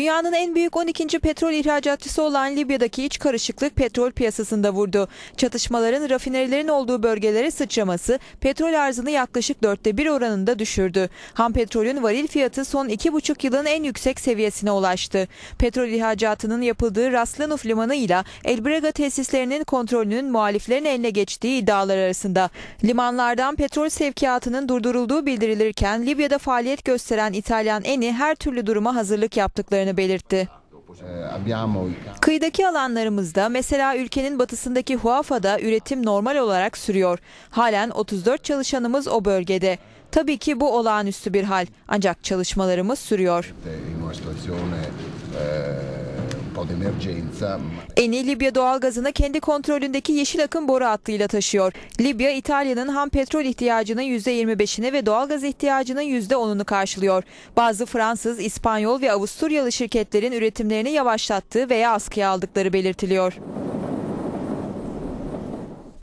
Dünyanın en büyük 12. petrol ihracatçısı olan Libya'daki iç karışıklık petrol piyasasında vurdu. Çatışmaların rafinerilerin olduğu bölgelere sıçraması petrol arzını yaklaşık dörtte bir oranında düşürdü. Ham petrolün varil fiyatı son iki buçuk yılın en yüksek seviyesine ulaştı. Petrol ihracatının yapıldığı Raslanuf limanı ile Elbrega tesislerinin kontrolünün muhaliflerin eline geçtiği iddialar arasında. Limanlardan petrol sevkiyatının durdurulduğu bildirilirken Libya'da faaliyet gösteren İtalyan Eni her türlü duruma hazırlık yaptıklarını belirtti. Eh, abbiamo i campi Kıyıdaki alanlarımızda mesela ülkenin batısındaki Huafa'da üretim normal olarak sürüyor. Halen 34 çalışanımız o bölgede. Tabii ki bu olağanüstü bir hal ancak çalışmalarımız sürüyor. Eni Libya doğalgazını kendi kontrolündeki yeşil akım boru hattıyla taşıyor. Libya İtalya'nın ham petrol ihtiyacının %25'ini ve doğalgaz ihtiyacının %10'unu karşılıyor. Bazı Fransız, İspanyol ve Avusturyalı şirketlerin üretimlerini yavaşlattığı veya askıya aldıkları belirtiliyor.